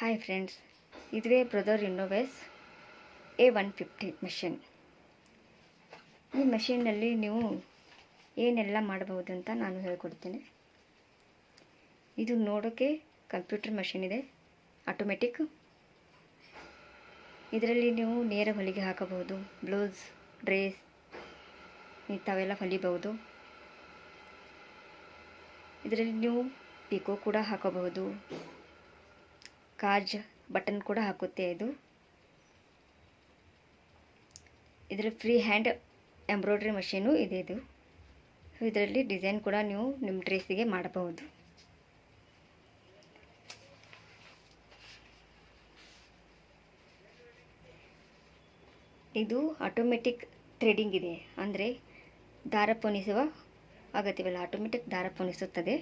Hi friends ಇದುವೇ Brother Innovis A one fifty machine ಈ ಮೆಷಿನ್ನಲ್ಲಿ ನೀವು ಏನೆಲ್ಲ ಮಾಡಬಹುದು ಅಂತ ನಾನು ಹೇಳ್ಕೊಡ್ತೀನಿ. ಇದು ನೋಡೋಕ್ಕೆ ಕಂಪ್ಯೂಟರ್ ಮಷಿನ್ ಇದೆ. ಆಟೋಮೆಟಿಕ್ ಇದರಲ್ಲಿ ನೀವು ನೇರ ಹೊಲಿಗೆ ಹಾಕಬಹುದು. ಬ್ಲೌಸ್ ಡ್ರೆಸ್ ಇಂಥವೆಲ್ಲ ಹೊಲಿಬಹುದು. ಇದರಲ್ಲಿ ನೀವು ಪಿಕೋ ಕೂಡ ಹಾಕಬಹುದು. ಕಾಜ್ ಬಟನ್ ಕೂಡ ಹಾಕುತ್ತೆ ಇದು. ಇದರ ಫ್ರೀ ಹ್ಯಾಂಡ್ ಎಂಬ್ರಾಯ್ಡ್ರಿ ಮಷೀನು ಇದೆ ಇದು. ಇದರಲ್ಲಿ ಡಿಸೈನ್ ಕೂಡ ನೀವು ನಿಮ್ಮ ಡ್ರೆಸ್ಸಿಗೆ ಮಾಡಬಹುದು. ಇದು ಆಟೋಮೆಟಿಕ್ ಥ್ರೆಡಿಂಗ್ ಇದೆ. ಅಂದರೆ ದಾರ ಪೋಣಿಸುವ ಅಗತ್ಯವಿಲ್ಲ. ಆಟೋಮೆಟಿಕ್ ದಾರ ಪೋಣಿಸುತ್ತದೆ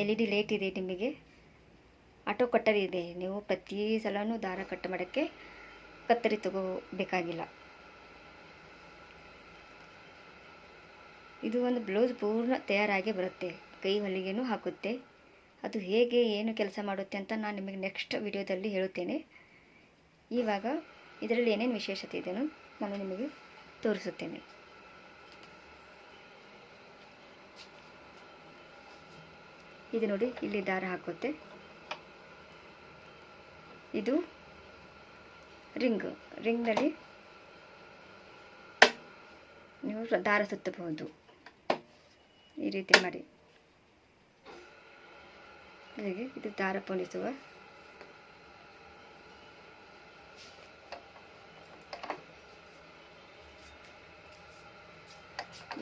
ಎಲ್ ಇ ಡಿ ಲೈಟ್ ಇದೆ ನಿಮಗೆ. ಆಟೋ ಕಟ್ಟರ್ ಇದೆ. ನೀವು ಪ್ರತಿ ಸಲವೂ ದಾರ ಕಟ್ ಮಾಡೋಕ್ಕೆ ಕತ್ತರಿ ತಗೋಬೇಕಾಗಿಲ್ಲ. ಇದು ಒಂದು ಬ್ಲೌಸ್ ಪೂರ್ಣ ತಯಾರಾಗಿ ಬರುತ್ತೆ. ಕೈ ಹೊಲಿಗೆನೂ ಹಾಕುತ್ತೆ. ಅದು ಹೇಗೆ, ಏನು ಕೆಲಸ ಮಾಡುತ್ತೆ ಅಂತ ನಾನು ನಿಮಗೆ ನೆಕ್ಸ್ಟ್ ವಿಡಿಯೋದಲ್ಲಿ ಹೇಳುತ್ತೇನೆ. ಇವಾಗ ಇದರಲ್ಲಿ ಏನೇನು ವಿಶೇಷತೆ ಇದೆಯೋ ನಾನು ನಿಮಗೆ ತೋರಿಸುತ್ತೇನೆ. ಇದು ನೋಡಿ, ಇಲ್ಲಿ ದಾರ ಹಾಕುತ್ತೆ. ಇದು ರಿಂಗ್, ರಿಂಗ್ನಲ್ಲಿ ನೀವು ದಾರ ಸುತ್ತಬಹುದು. ಈ ರೀತಿ ಮಾಡಿ. ಹೀಗೆ ಇದು ದಾರ ಪೋಣಿಸುವ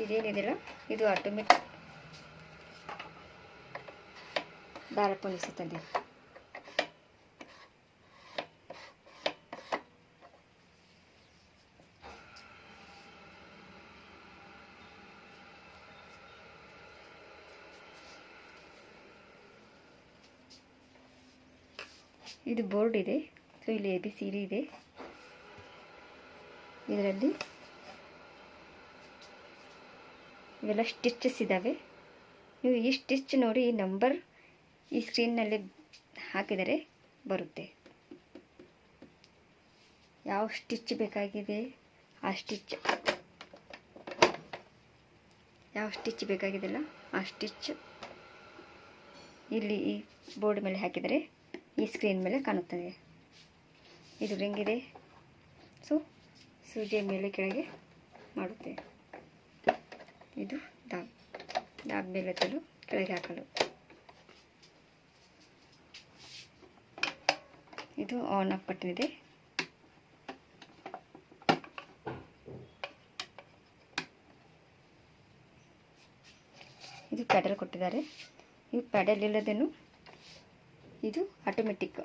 ಇದೇನಿದೆಯಲ್ಲ ಇದು ಆಟೋಮೆಟಿಕ್ ದಾರ ಪೋಣಿಸುತ್ತದೆ. ಇದು ಬೋರ್ಡ್ ಇದೆ. ಸೊ ಇಲ್ಲಿ ಎ ಬಿ ಸಿ ಡಿ ಇದೆ. ಇದರಲ್ಲಿ ಇವೆಲ್ಲ ಸ್ಟಿಚಸ್ ಇದ್ದಾವೆ ನೀವು ಈ ಸ್ಟಿಚ್ ನೋಡಿ ಈ ನಂಬರ್ ಈ ಸ್ಕ್ರೀನ್ನಲ್ಲಿ ಹಾಕಿದರೆ ಬರುತ್ತೆ. ಯಾವ ಸ್ಟಿಚ್ ಬೇಕಾಗಿದೆ? ಆ ಸ್ಟಿಚ್ ಯಾವ ಸ್ಟಿಚ್ ಬೇಕಾಗಿದೆಲ್ಲ ಆ ಸ್ಟಿಚ್ ಇಲ್ಲಿ ಈ ಬೋರ್ಡ್ ಮೇಲೆ ಹಾಕಿದರೆ ಈ ಸ್ಕ್ರೀನ್ ಮೇಲೆ ಕಾಣುತ್ತದೆ. ಇದು ರಿಂಗ್ ಇದೆ ಸೊ ಸೂಜಿಯ ಮೇಲೆ ಕೆಳಗೆ ಮಾಡುತ್ತೆ. ಇದು ದಾಬ್ ದಾಬ್ ಮೇಲೆ ತಲು ಕೆಳಗೆ ಹಾಕಲು. ಇದು ಆನ್ ಆಫ್ ಬಟನ್ ಇದೆ ಇದು ಪ್ಯಾಡಲ್ ಕೊಟ್ಟಿದ್ದಾರೆ. ಈ ಪ್ಯಾಡಲ್ ಇಲ್ಲದೇನು ಇದು ಆಟೋಮೆಟಿಕ್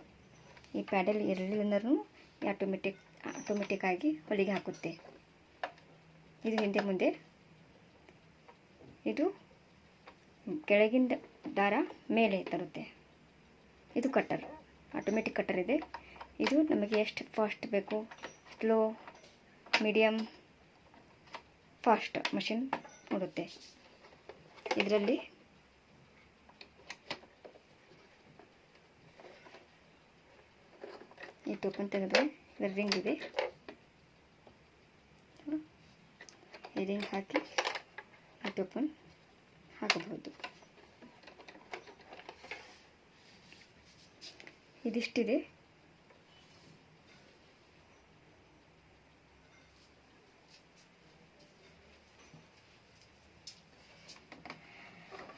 ಈ ಪ್ಯಾಡಲ್ ಇರಲಿಲ್ಲಂದ್ರೂ ಆಟೋಮೆಟಿಕ್ ಆಟೋಮೆಟಿಕ್ ಆಗಿ ಹೊಲಿಗೆ ಹಾಕುತ್ತೆ. ಇದು ಹಿಂದೆ ಮುಂದೆ. ಇದು ಕೆಳಗಿಂದ ದಾರ ಮೇಲೆ ತರುತ್ತೆ. ಇದು ಕಟ್ಟರ್ ಆಟೋಮೆಟಿಕ್ ಕಟ್ಟರ್ ಇದೆ. ಇದು ನಮಗೆ ಎಷ್ಟು ಫಾಸ್ಟ್ ಬೇಕು? ಸ್ಲೋ ಮೀಡಿಯಮ್ ಫಾಸ್ಟ್ ಮಷಿನ್ ಕೊಡುತ್ತೆ ಇದರಲ್ಲಿ ಈ ಟೋಪನ್ ತೆಗೆದ್ರೆ ರಿಂಗ್ ಇದೆ. ಈ ಹಾಕಿ ಈ ಟೋಪನ್ ಹಾಕಬಹುದು. ಇದಿಷ್ಟಿದೆ.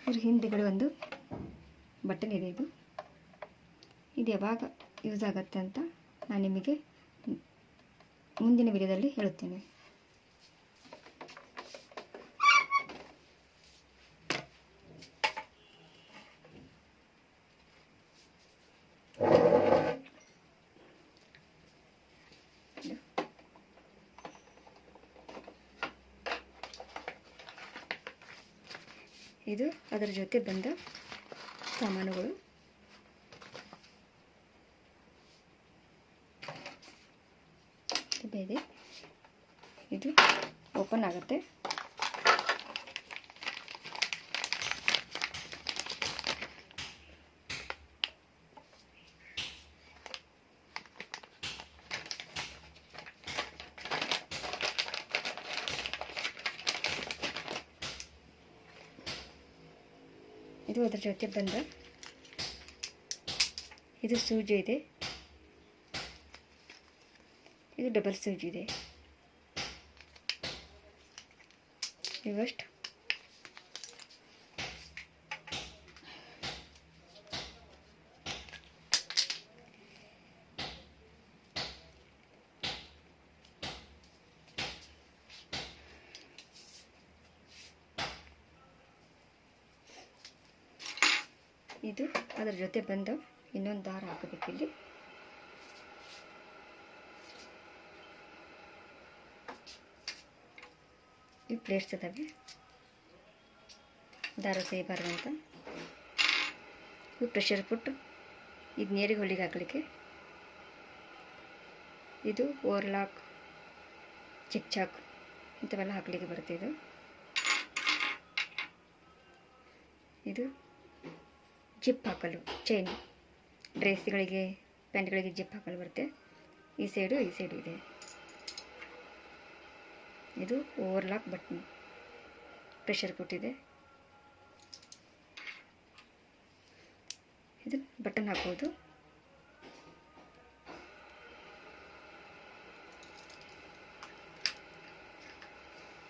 ಇದ್ರ ಹಿಂದೆಗಡೆ ಒಂದು ಬಟನ್ ಇದೆ ಇದು. ಇದು ಯಾವಾಗ ಯೂಸ್ ಆಗುತ್ತೆ ಅಂತ ನಾನು ನಿಮಗೆ ಮುಂದಿನ ವಿಡಿಯೋದಲ್ಲಿ ಹೇಳುತ್ತೇನೆ. ಇದು ಅದರ ಜೊತೆ ಬಂದ ಸಾಮಾನುಗಳು. ಓಪನ್ ಆಗುತ್ತೆ ಇದು ಅದ್ರ ಜೊತೆ ಬಂದ ಇದು ಸೂಜಿ ಇದೆ. ಇದು ಡಬಲ್ ಸೂಜಿ ಇದೆ. ಇವಷ್ಟು. ಇದು ಅದರ ಜೊತೆ ಬಂದು ಇನ್ನೊಂದು ದಾರ ಹಾಕಬೇಕು ಇಲ್ಲಿ. ಈ ಪ್ಲೇಟ್ಸ್ ಇದ್ದಾವೆ ದಾರ ಸೇಯಬಾರ್ದು ಅಂತ. ಪ್ರೆಷರ್ ಪುಟ್ಟು ಇದು ನೀರಿಗೆ ಹೊಲಿಗೆ ಹಾಕಲಿಕ್ಕೆ. ಇದು ಓರ್ಲಾಕ್ ಚಿಕ್ ಚಾಕ್ ಇಂಥವೆಲ್ಲ ಹಾಕಲಿಕ್ಕೆ ಬರುತ್ತೆ ಇದು. ಇದು ಜಿಪ್ ಹಾಕಲು ಚೈನ್ ಡ್ರೆಸ್ಗಳಿಗೆ ಪ್ಯಾಂಟ್ಗಳಿಗೆ ಜಿಪ್ ಹಾಕಲು ಬರುತ್ತೆ. ಈ ಸೈಡು ಈ ಸೈಡು ಇದೆ. ಇದು ಓವರ್ಲಾಕ್ ಬಟನ್. ಪ್ರೆಷರ್ ಕೊಟ್ಟಿದೆ. ಇದು ಬಟನ್ ಹಾಕೋದು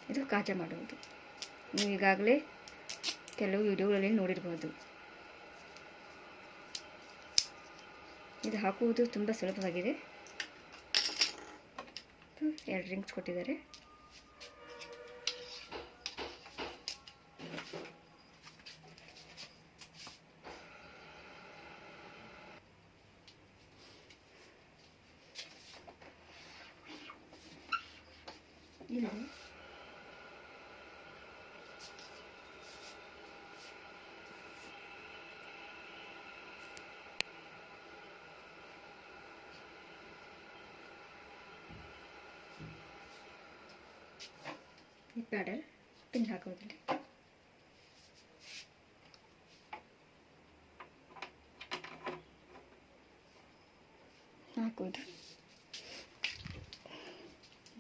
ಇದು ಕಾಜ ಮಾಡುವುದು ನೀವು ಈಗಾಗಲೇ ಕೆಲವು ವಿಡಿಯೋಗಳಲ್ಲಿ ನೋಡಿರ್ಬೋದು. ಇದು ಹಾಕುವುದು ತುಂಬ ಸುಲಭವಾಗಿದೆ. ಎರಡು ರಿಂಗ್ಸ್ ಕೊಟ್ಟಿದ್ದಾರೆ. ಇಲ್ಲಿ ಈ ಪ್ಯಾಡಲ್ ಪಿನ್ ಹಾಕೋದಿಲ್ಲ ಹಾಕೋದು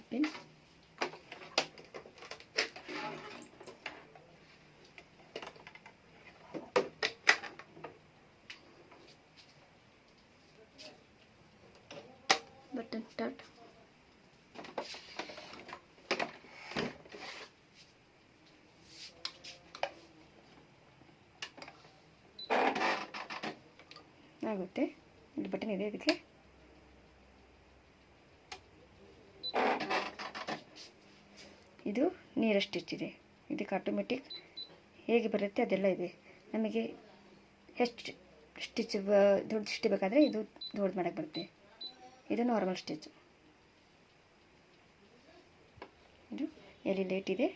ಪಿನ್ ಬಟನ್ ಸ್ಟಾರ್ಟ್ ಆಗುತ್ತೆ. ಇಲ್ಲಿ ಬಟನ್ ಇದೆ ಇದಕ್ಕೆ ಇದು ನೀರ ಸ್ಟಿಚ್ ಇದೆ ಇದಕ್ಕೆ ಆಟೋಮೆಟಿಕ್ ಹೇಗೆ ಬರುತ್ತೆ ಅದೆಲ್ಲ ಇದೆ. ನಮಗೆ ಎಷ್ಟು ಸ್ಟಿಚ್ ದೊಡ್ಡ ಸ್ಟಿಚ್ ಬೇಕಾದರೆ ಇದು ದೊಡ್ಡದು ಮಾಡೋಕ್ಕೆ ಬರುತ್ತೆ. ಇದು ನಾರ್ಮಲ್ ಸ್ಟಿಚ್ ಇದು ಎಲ್ಲಿ ಲೇಟ್ ಇದೆ.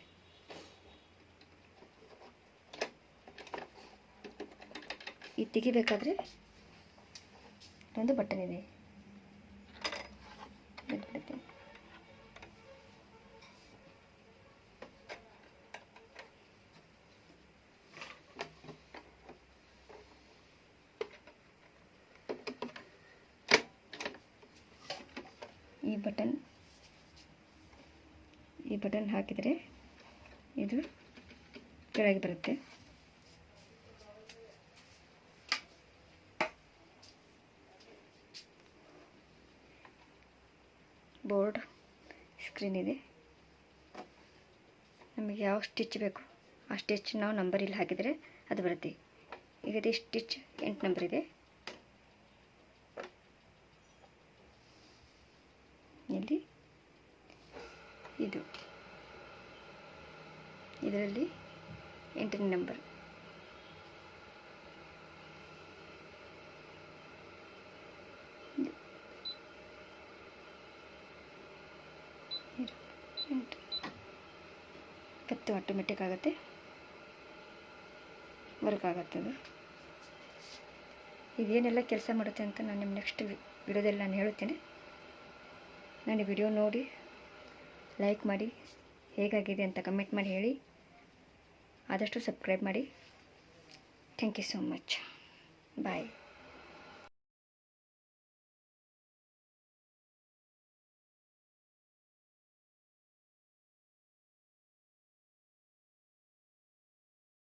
ಇದು ತೆಗಿಬೇಕಾದ್ರೆ ಒಂದು ಬಟನ್ ಇದೆ. ಈ ಬಟನ್ ಈ ಬಟನ್ ಹಾಕಿದರೆ ಇದು ಕೆಳಗೆ ಬರುತ್ತೆ. ಬೋರ್ಡ್ ಸ್ಕ್ರೀನ್ ಇದೆ. ನಮಗೆ ಯಾವ ಸ್ಟಿಚ್ ಬೇಕು? ಆ ಸ್ಟಿಚ್ ನಾವು ನಂಬರ್ ಇಲ್ಲಿ ಹಾಕಿದರೆ ಅದು ಬರುತ್ತೆ. ಈಗ ಇದು ಸ್ಟಿಚ್ ಎಂಟು ನಂಬರ್ ಇದೆ. ಇಲ್ಲಿ ಇದು. ಇದರಲ್ಲಿ ಎಂಟನೇ ನಂಬರ್ ಇದು. ಇದು ಎಂಟು ಇಪ್ಪತ್ತು ಆಟೋಮೆಟಿಕ್ ಆಗುತ್ತೆ. ವರ್ಕ್ ಆಗುತ್ತೆ ಅದು. ಇದೇನೆಲ್ಲ ಕೆಲಸ ಮಾಡುತ್ತೆ ಅಂತ ನಾನು ನಿಮ್ಮ ನೆಕ್ಸ್ಟ್ ವಿಡಿಯೋದಲ್ಲಿ ನಾನು ಹೇಳುತ್ತೇನೆ. ನಾನು ವಿಡಿಯೋ ನೋಡಿ ಲೈಕ್ ಮಾಡಿ, ಹೇಗಾಗಿದೆ ಅಂತ ಕಮೆಂಟ್ ಮಾಡಿ ಹೇಳಿ, ಆದಷ್ಟು ಸಬ್ಸ್ಕ್ರೈಬ್ ಮಾಡಿ. Thank you so much bye